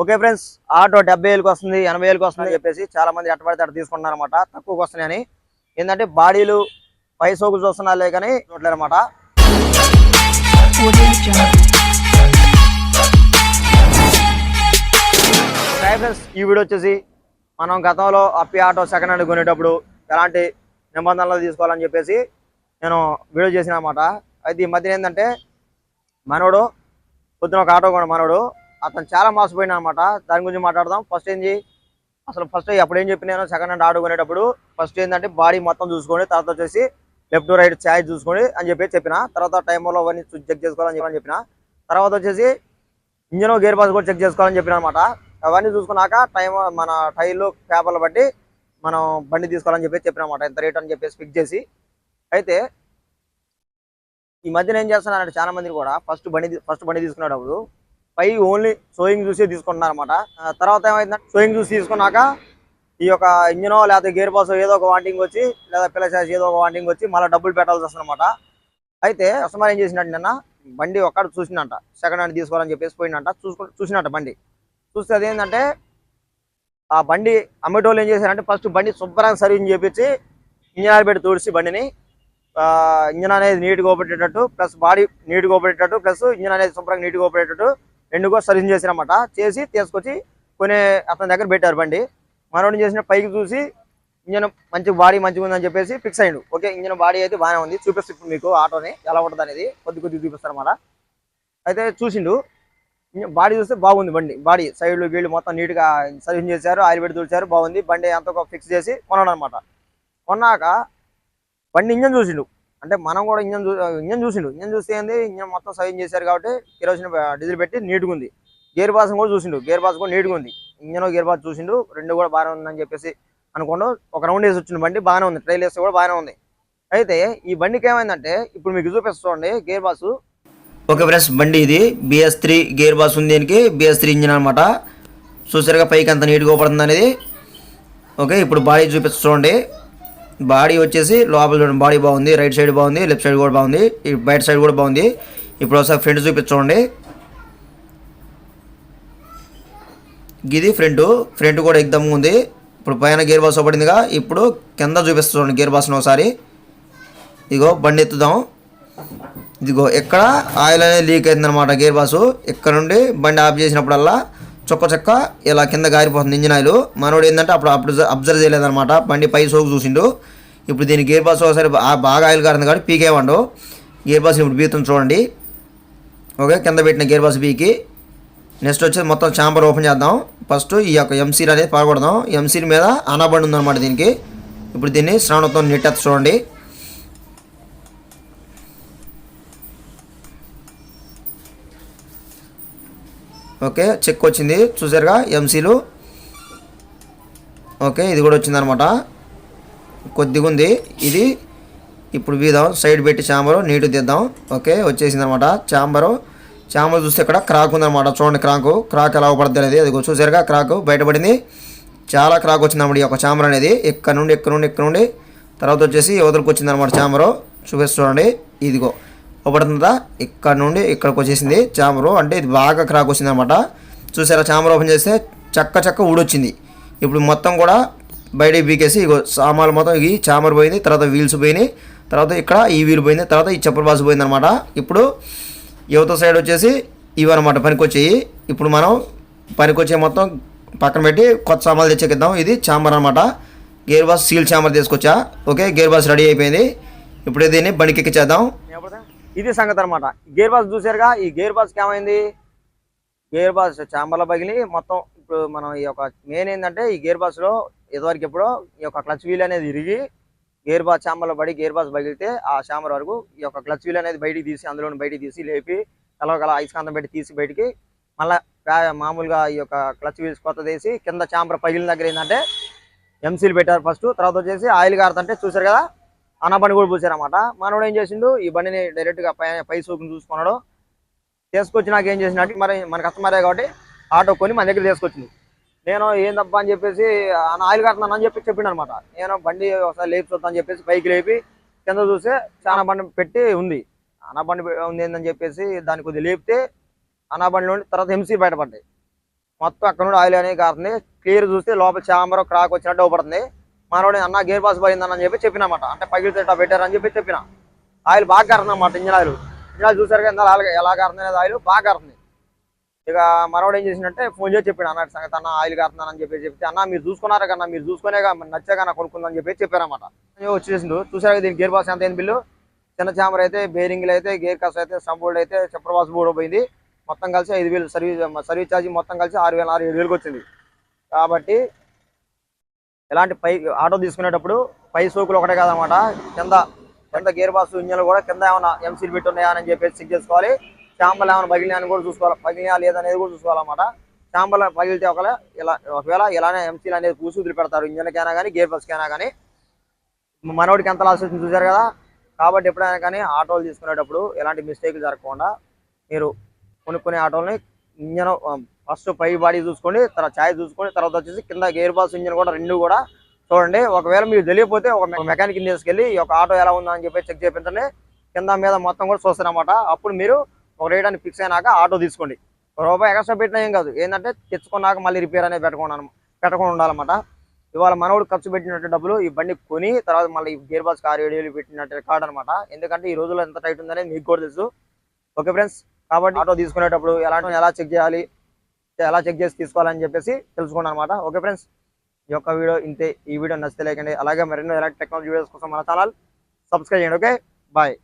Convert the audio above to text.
Okay friends auto డెబ్బై వేలకు వస్తుంది ఎనభై వేలకు వస్తుంది అని చెప్పేసి చాలా మంది ఎట్టబడితే అట్ట తీసుకుంటున్నారు అనమాట తక్కువకి వస్తున్నాయని ఏంటంటే బాడీలు పై సోకు చూస్తున్నారులే కానీ చూడలేరు అనమాట హాయ్ ఫ్రెండ్స్ ఈ వీడియో వచ్చేసి మనం గతంలో అప్పి ఆటో సెకండ్ హ్యాండ్ కొనేటప్పుడు ఎలాంటి నిబంధనలు తీసుకోవాలని చెప్పేసి నేను వీడియో చేసిన అనమాట అయితే ఈ మధ్యన ఏంటంటే మనోడు పొద్దున ఒక ఆటో కొన్న మనోడు. అతను చాలా మోసపోయినా అనమాట దాని గురించి మాట్లాడదాం. ఫస్ట్ ఏంది అసలు ఫస్ట్ అప్పుడు ఏం చెప్పినాను సెకండ్ హ్యాండ్ ఆడుకునేటప్పుడు కొనేటప్పుడు ఫస్ట్ ఏంటంటే బాడీ మొత్తం చూసుకోండి తర్వాత వచ్చేసి లెఫ్ట్ రైట్ ఛాయ్ చూసుకోండి అని చెప్పి చెప్పిన. తర్వాత టైంలో అవన్నీ చెక్ చేసుకోవాలని చెప్పని చెప్పిన. తర్వాత వచ్చేసి ఇంజన్ గేర్ బాక్స్ కూడా చెక్ చేసుకోవాలని చెప్పిన అనమాట అవన్నీ చూసుకున్నాక టైం మన టైర్లు పేపర్లు బట్టి మనం బండి తీసుకోవాలని చెప్పి చెప్పిన అనమాట ఎంత రేట్ అని చెప్పేసి ఫిక్స్ చేసి. అయితే ఈ మధ్యన ఏం చేస్తున్నానంటే చాలా మంది కూడా ఫస్ట్ బండి ఫస్ట్ బండి తీసుకునేటప్పుడు పై ఓన్లీ సోయింగ్ చూసి తీసుకుంటున్నారు అనమాట తర్వాత ఏమైందంటే షోయింగ్ చూసి తీసుకున్నాక ఈ యొక్క ఇంజనో లేకపోతే గేర్ బాస్ ఏదో ఒక వాంటింగ్ వచ్చి లేదా పిల్లసాస్ ఏదో ఒక వాంటింగ్ వచ్చి మళ్ళీ డబ్బులు పెట్టాల్సి వస్తుందన్నమాట. అయితే కస్టమర్ ఏం చేసినట్టు నిన్న బండి ఒక్కడ చూసినట్ట సెకండ్ హ్యాండ్ తీసుకోవాలని చెప్పేసి పోయినట్ట చూసుకు చూసినట్ట బండి. చూస్తే అదేంటంటే ఆ బండి అమ్మేటోళ్ళు ఏం చేశారంటే ఫస్ట్ బండి శుభ్రంగా సర్వీస్ చేపించి ఇంజన్ పెట్టి తుడిచి బండిని ఆ, ఇంజన్ అనేది నీట్గా ఓపెట్టేటట్టు ప్లస్ బాడీ నీట్గా ఓపెట్టేటట్టు ప్లస్ ఇంజన్ అనేది శుభ్రంగా నీట్గా ఓపెట్టేటట్టు రెండు కూడా సర్వీస్ చేసినమాట చేసి తీసుకొచ్చి కొనే అతని దగ్గర పెట్టారు బండి. మనోడు చేసిన పైకి చూసి ఇంజన్ మంచి బాడీ మంచిగా ఉందని చెప్పేసి ఫిక్స్ అయ్యిండు ఓకే ఇంజన్ బాడీ అయితే బాగానే ఉంది. చూపిస్తుంది ఇప్పుడు మీకు ఆటోని ఎలా ఉంటుంది అనేది కొద్ది కొద్ది చూపిస్తారు అన్నమాట. అయితే చూసిండు బాడీ చూస్తే బాగుంది బండి. బాడీ సైడ్లు గీళ్ళు మొత్తం నీట్గా సర్వింగ్ చేశారు ఆయిల్ పెట్టి తుడిచారు బాగుంది. బండి అంత ఫిక్స్ చేసి కొన్నాడు అనమాట కొన్నాక బండి ఇంజన్ చూసిండు. అంటే మనం కూడా ఇంజన్ ఇంజన్ చూసిండు. ఇంజన్ చూస్తే ఏంది? ఇంజన్ మొత్తం సైన్ చేశారు కాబట్టి కిరోసిన్ డీజిల్ పెట్టి నీట్గా ఉంది గేర్ బాస్ కూడా చూసిండు. గేర్ బాస్ కూడా నీట్గా ఉంది ఇంజన్ గేర్ బాస్ చూసిండు. రెండు కూడా బాగానే ఉందని చెప్పేసి అనుకోండు ఒక రౌండ్ వేసి వచ్చిన బండి. బాగానే ఉంది. ట్రైల్ వేస్తే కూడా బాగానే ఉంది. అయితే ఈ బండికి ఏమైందంటే ఇప్పుడు మీకు చూపిస్తుంది గేర్ బాస్ ఓకే ఫ్రెండ్స్ బండి ఇది. బిఎస్ త్రీ గేర్ బాస్ ఉంది దీనికి. బిఎస్ త్రీ ఇంజిన్ అనమాట చూసారుగా పైకి అంత నీట్గా పడుతుంది అనేది. ఓకే ఇప్పుడు బాడీ చూపిస్తూ చూడండి. బాడీ వచ్చేసి లోపల చూడండి బాడీ బాగుంది రైట్ సైడ్ బాగుంది లెఫ్ట్ సైడ్ కూడా బాగుంది ఈ బయట సైడ్ కూడా బాగుంది. ఇప్పుడు ఒకసారి ఫ్రంట్ చూపించండి గిది ఫ్రంట్ ఫ్రంట్ కూడా ఎగ్దమ్ ఉంది. ఇప్పుడు పైన గేర్ బాస్ పడిందిగా ఇప్పుడు కింద చూపిస్తుంది గేర్ బాస్ని ఒకసారి. ఇగో బండి ఎత్తుదాం. ఇదిగో ఎక్కడ ఆయిల్ అనేది లీక్ అయిందనమాట గేర్ బాసు ఇక్కడ నుండి బండి ఆఫ్ చేసినప్పుడల్లా చొక్క చొక్క ఇలా కింద గారిపోతుంది ఇంజిన్ ఆయిల్ మనోడు ఏంటంటే అప్పుడు అప్పుడు అబ్జర్వ్ చేయలేదనమాట బండి పై సోకు చూసిండు. ఇప్పుడు దీని గేర్ బాస్ ఒకసారి బాగా ఆయిల్ కారింది కాబట్టి పీకేవాడు గేర్ బాస్ ఇప్పుడు బీతుంది చూడండి. ఓకే కింద పెట్టిన గేర్ బాస్ బీకి నెక్స్ట్ వచ్చేసి మొత్తం ఛాంబర్ ఓపెన్ చేద్దాం. ఫస్ట్ ఈ యొక్క ఎంసీల్ అనేది పగొడదాం ఎంసీల్ మీద ఆనాబండి ఉందన్నమాట దీనికి. ఇప్పుడు దీన్ని శ్రావణంతో నెట్టెత్త చూడండి. ఓకే చెక్ వచ్చింది. చూసారుగా ఎంసీలు ఓకే ఇది కూడా వచ్చిందనమాట. కొద్దిగా ఉంది. ఇది ఇప్పుడు వీదాం. సైడ్ పెట్టి చాంబరు నీటు దిద్దాం ఓకే వచ్చేసింది అనమాట చాంబరు చాంబర్ చూస్తే ఇక్కడ క్రాక్ ఉందనమాట. చూడండి క్రాకు క్రాక్ ఎలా పడుతుంది అనేది. అది చూసారుగా క్రాక్ బయటపడింది. చాలా క్రాక్ వచ్చిందన్నమాట ఈ యొక్క చాంబర్ అనేది. ఇక్కడ నుండి ఇక్కడ నుండి ఇక్కడ నుండి? తర్వాత వచ్చేసి యువతలకు వచ్చింది అనమాట చాంబరు చూపిస్తూ చూడండి. ఇదిగో. పడుతుందా ఇక్కడ నుండి ఇక్కడికి వచ్చేసింది చామరు. అంటే ఇది బాగా క్రాక్ వచ్చింది అనమాట చూసారా? చామరు ఓపెన్ చేస్తే చక్క చక్క ఊడొచ్చింది. ఇప్పుడు మొత్తం కూడా బయటికి బీకేసి ఇగో సామాన్లు మొత్తం ఇవి చామరు పోయింది తర్వాత వీల్స్ పోయినాయి తర్వాత ఇక్కడ ఈ వీల్ పోయింది తర్వాత ఈ చప్పర్ బాసు పోయింది అనమాట ఇప్పుడు యువత సైడ్ వచ్చేసి ఇవి అనమాట పనికొచ్చేయి. ఇప్పుడు మనం పనికొచ్చే మొత్తం పక్కన పెట్టి కొత్త సామాన్లు తెచ్చేకిద్దాం. ఇది చాంబర్ అనమాట గేర్ బాస్ సీల్ చాంబర్ తీసుకొచ్చా? ఓకే గేర్ బాస్ రెడీ అయిపోయింది. ఇప్పుడు దీన్ని బండికి ఎక్కిచ్చేద్దాం ఇది సంగతి అనమాట గేర్ బాస్ చూసారుగా ఈ గేర్ బాస్కి ఏమైంది? గేర్ బాస్ చాంబర్లో పగిలి మొత్తం ఇప్పుడు మనం ఈ యొక్క మెయిన్ ఏంటంటే ఈ గేర్ బాస్లో ఇదివరకు ఎప్పుడో ఈ యొక్క క్లచ్ వీల్ అనేది ఇరిగి గేర్ బాస్ చాంబర్లో పడి గేర్ బాస్ పగిలితే ఆ చాంబర్ వరకు ఈ యొక్క క్లచ్ వీల్ అనేది బయటికి తీసి అందులో బయటికి తీసి లేపి కలవగల ఐస్కాంతం పెట్టి తీసి బయటికి మళ్ళీ మామూలుగా ఈ యొక్క క్లచ్ వీల్స్ కొత్త తీసి కింద చాంబర్ పగిలిన దగ్గర ఏంటంటే ఎంసీలు పెట్టారు ఫస్ట్ తర్వాత వచ్చేసి ఆయిల్ కారుతుంటే చూసారు కదా? అన్న బండి కూడా పూసారన్నమాట. మనోడు ఏం చేసిండు ఈ బండిని డైరెక్ట్గా పై పై సూపుని చూసుకున్నాడు. తీసుకొచ్చి నాకు ఏం చేసినట్టు మరి మన కస్టమరే కాబట్టి ఆటో కొని మన దగ్గర తీసుకొచ్చింది నేను ఏందబ్బా అని చెప్పేసి "అన్న, ఆయిల్ కడుతున్నాను అని చెప్పి చెప్పిండు అనమాట నేను బండి ఒకసారి లేపి చూద్దాం అని చెప్పేసి పైకి లేపి కింద చూస్తే చాలా బండి పెట్టి ఉంది. అన్న బండి ఉంది ఏందని చెప్పేసి దాన్ని కొద్దిగా లేపితే అన్న బండిలో తర్వాత ఎంసీ బయటపడ్డాయి. మొత్తం అక్కడ నుండి ఆయిల్ అనేది కారుతుంది క్లియర్ చూస్తే లోపల చాంబర్ క్రాక్ వచ్చినట్టు అవుపడుతుంది. మనోడు అన్న గేర్ పాస్ పోయిందని చెప్పి చెప్పినమాట అంటే పగిలితే పెట్టారని చెప్పి చెప్పిన. ఆయిల్ బాగా కారుతుంది అన్నమాట ఆయిల్. ఇంజన్ ఆయిల్ చూసారు కదా ఎలా ఎలా కారుతుంది అనేది ఆయిల్ బాగా కారుతుంది ఇక మనోడు ఏం చేసిందంటే ఫోన్ చేసి చెప్పాడు అన్నట్టు సంగతి అన్న ఆయిల్ కారుతుందని చెప్పి చెప్తే అన్న మీరు చూసుకున్నారు కన్నా మీరు చూసుకునే నచ్చాక నా కొనుక్కుందని చెప్పి చెప్పారన్నమాట వచ్చేసిండు. చూసారు కదా దీని గేర్ బాక్స్ ఎంత అయింది బిల్లు? చిన్న చామర్ అయితే బేరింగ్లు అయితే గేర్ కాస్ అయితే సంబోర్డ్ అయితే చప్ర బాక్స్ బోర్డు పోయింది. మొత్తం కలిసి ఐదు వేలు సర్వీస్ సర్వీస్ ఛార్జ్ మొత్తం కలిసి ఆరు వేల ఆరు ఏడు వేలకు వచ్చింది. కాబట్టి ఎలాంటి పై ఆటో తీసుకునేటప్పుడు పై సోకులు ఒకటే కాదనమాట కింద కింద గేర్ బాక్స్ ఇంజన్లు కూడా కింద ఏమైనా ఎంసీలు పెట్టున్నాయా అని చెప్పేసి చెక్ చేసుకోవాలి. చాంబల్ ఏమైనా పగిలినా అని కూడా చూసుకోవాలి. పగిలినా లేదనేది కూడా చూసుకోవాలన్నమాట. శాంపుల్ పగిలితే ఒకవేళ ఇలా ఒకవేళ ఇలానే ఎంసీలు అనేది పూసి వదిలిపెడతారు. ఇంజన్కైనా కానీ గేర్ బాక్స్కైనా కానీ. మనోడికి ఎంత లాస్ వచ్చింది చూసారు కదా? కాబట్టి ఎప్పుడైనా కానీ ఆటోలు తీసుకునేటప్పుడు ఎలాంటి మిస్టేక్లు జరగకుండా మీరు కొనుక్కునే ఆటోలని ఇంజన్ ఫస్ట్ పై బాడీ చూసుకోండి తర్వాత ఛాయ్ చూసుకోండి తర్వాత వచ్చేసి కింద గేర్ బాస్ ఇంజన్ కూడా రెండు కూడా చూడండి. ఒకవేళ మీరు తెలియకపోతే ఒక మెకానిక్ తీసుకెళ్ళి ఈ యొక్క ఆటో ఎలా ఉందని చెప్పి చెక్ చేయించండి. కింద మీద మొత్తం కూడా చూస్తారనమాట అప్పుడు మీరు ఒక రేట్ అని ఫిక్స్ అయినాక ఆటో తీసుకోండి. ఒక రూపాయి ఎక్స్ట్రా పెట్టినా ఏం కాదు. ఏంటంటే తెచ్చుకున్నాక మళ్ళీ రిపేర్ అనేది పెట్టకుండా పెట్టకుండా ఉండాలన్నమాట. ఇవాళ మనోడు ఖర్చు పెట్టినట్టు డబ్బులు ఈ బండి కొని తర్వాత మళ్ళీ గేర్ బాక్స్ కార్ ఏడు పెట్టినట్టు రికార్డ్ అనమాట ఎందుకంటే ఈ రోజుల్లో ఎంత టైట్ ఉందనేది మీకు కూడా తెలుసు. ఓకే ఫ్రెండ్స్ కాబట్టి ఆటో తీసుకునేటప్పుడు ఎలాంటి ఎలా చెక్ చేయాలి? ఎలా చెక్ చేసి తీసుకోవాలని చెప్పేసి తెలుసుకున్నాను అనమాట ఓకే ఫ్రెండ్స్ ఈ యొక్క వీడియో ఇంతే ఈ వీడియో నచ్చితే లేకండి అలాగే మరెన్నో ఎలాంటి టెక్నాలజీ వీడియోస్ కోసం మన ఛానల్ సబ్స్క్రైబ్ చేయండి. Okay bye.